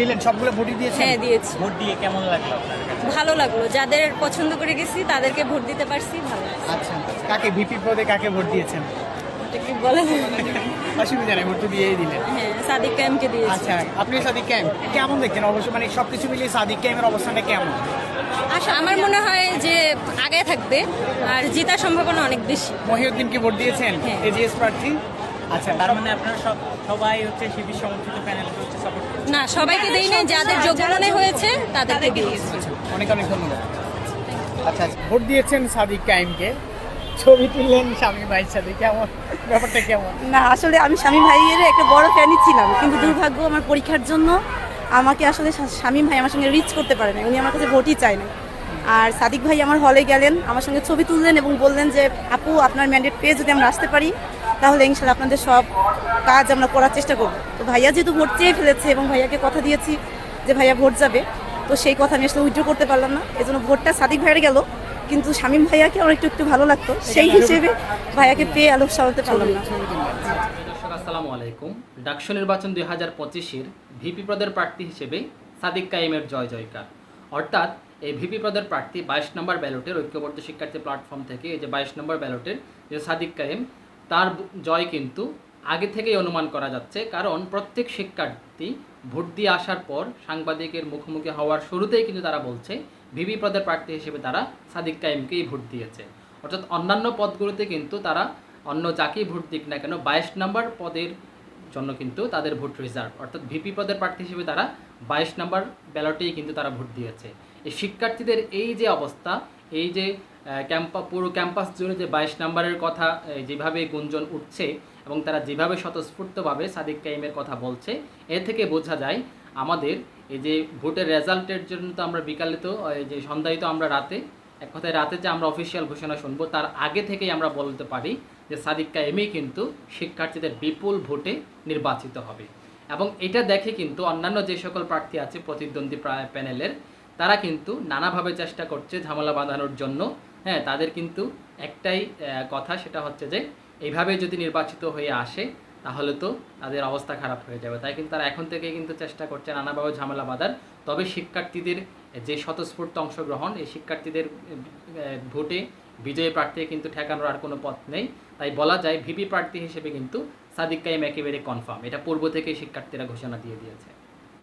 দিলেন? সবগুলো ভোটই দিয়েছেন? হ্যাঁ দিয়েছি। ভোট দিয়ে কেমন লাগল আপনার কাছে? ভালো লাগল। যাদের পছন্দ করে গেছি তাদেরকে ভোট দিতে পারছি ভালো আচ্ছা কাকে? ভিপি পদে কাকে ভোট দিয়েছেন? ওটা কি বলা যাবে না? অসুবিধা নেই ভোট তো দিয়েই দিলেন। হ্যাঁ সাদিক দিয়েছি। আচ্ছা আপনি সাদিক ক্যাম? কেমন দেখছেন? অবশ্য মানে সবকিছু মিলিয়ে সাদিক অবস্থানটা কেমন? আশা আমার মনে হয় যে আগে থাকবে আর জেতার সম্ভাবনা অনেক বেশি। মহিউদ্দিনকে ভোট দিয়েছেন? হ্যাঁ। এজিএস প্রার্থী? আচ্ছা তার মানে আপনারা সব সবাই হচ্ছে শিবির সমর্থিত প্যানেলকে হচ্ছে সাপোর্ট না সবাইকে দেই নাই যাদের যোগ্য মনে হয়েছে তাদেরকে দিয়েছি অনেক অনেক ধন্যবাদ। আচ্ছা আচ্ছা। ভোট দিয়েছেন সাদিক কাইমকে ছবি তুললেন স্বামী ভাইয়ের সাথে কেমন? ব্যাপারটা কেমন? না আসলে আমি স্বামী ভাইয়ের একটা বড় ফ্যানই ছিলাম কিন্তু দুর্ভাগ্য আমার পরীক্ষার জন্য আমাকে আসলে স্বা- স্বামী ভাই আমার সঙ্গে রিচ করতে পারে না উনি আমার কাছে ভোটই চায় না আর সাদিক ভাই আমার হলে গেলেন আমার সঙ্গে ছবি তুললেন এবং বললেন যে আপু আপনার ম্যান্ডেট পেয়ে যদি আমরা আসতে পারি তাহলে ইনশাল্লাহ আপনাদের সব কাজ আমরা করার চেষ্টা করব। তো ভাইয়া যেহেতু ভোট চেয়ে ফেলেছে এবং ভাইয়াকে কথা দিয়েছি যে ভাইয়া ভোট যাবে তো সেই কথা আমি আসলে উইথড্র করতে পারলাম না। এজন্য ভোটটা সাদিক ভাইয়ের গেল কিন্তু শামীম ভাইয়াকে আমার একটু একটু ভালো লাগতো। সেই হিসেবে ভাইয়াকে পেয়ে আলোক সামলাতে পারলাম না। আসসালামু আলাইকুম। ডাকসু নির্বাচন দুই হাজার পঁচিশের ভিপি পদের প্রার্থী হিসেবে সাদিক কাইমের জয় জয়কার। অর্থাৎ এই ভিপি পদের প্রার্থী বাইশ নম্বর ব্যালটের ঐক্যবদ্ধ শিক্ষার্থী প্ল্যাটফর্ম থেকে এই যে বাইশ নম্বর ব্যালটের যে সাদিক কাইম তার জয় কিন্তু আগে থেকেই অনুমান করা যাচ্ছে। কারণ প্রত্যেক শিক্ষার্থী ভোট দিয়ে আসার পর সাংবাদিকের মুখোমুখি হওয়ার শুরুতেই কিন্তু তারা বলছে ভিপি পদের প্রার্থী হিসেবে তারা সাদিক কাইমকেই ভোট দিয়েছে। অর্থাৎ অন্যান্য পদগুলোতে কিন্তু তারা অন্য যাকেই ভোট দিক না কেন, বাইশ নম্বর পদের জন্য কিন্তু তাদের ভোট রিজার্ভ। অর্থাৎ ভিপি পদের প্রার্থী হিসেবে তারা বাইশ নম্বর ব্যালটেই কিন্তু তারা ভোট দিয়েছে। এই শিক্ষার্থীদের এই যে অবস্থা এই যে ক্যাম্পা, পুরো ক্যাম্পাস জুড়ে যে বাইশ নম্বরের কথা যেভাবে গুঞ্জন উঠছে এবং তারা যেভাবে স্বতঃস্ফূর্তভাবে সাদিক কাইমের কথা বলছে, এ থেকে বোঝা যায় আমাদের এই যে ভোটের রেজাল্টের জন্য তো আমরা বিকালে তো যে সন্ধ্যায় তো আমরা রাতে, এক কথায় রাতে যে আমরা অফিসিয়াল ঘোষণা শুনব, তার আগে থেকেই আমরা বলতে পারি যে সাদিক কায়েমই কিন্তু শিক্ষার্থীদের বিপুল ভোটে নির্বাচিত হবে। এবং এটা দেখে কিন্তু অন্যান্য যে সকল প্রার্থী আছে, প্রতিদ্বন্দ্বী প্রা- প্যানেলের তারা কিন্তু নানাভাবে চেষ্টা করছে ঝামেলা বাঁধানোর জন্য। হ্যাঁ তাদের কিন্তু একটাই কথা সেটা হচ্ছে যে, এইভাবে যদি নির্বাচিত হয়ে আসে, তাহলে তো তাদের অবস্থা খারাপ হয়ে যাবে। তাই কিন্তু তারা এখন থেকে কিন্তু চেষ্টা করছে নানাভাবে ঝামেলা বাঁধার। তবে শিক্ষার্থীদের যে স্বতঃস্ফূর্ত অংশগ্রহণ, এই শিক্ষার্থীদের ভোটে বিজয়ী প্রার্থী কিন্তু ঠেকানোর আর কোনো পথ নেই। তাই বলা যায়, ভিপি প্রার্থী হিসেবে কিন্তু সাদিক কাইম একেবারে কনফার্ম এটা পূর্ব থেকে শিক্ষার্থীরা ঘোষণা দিয়ে দিয়েছে।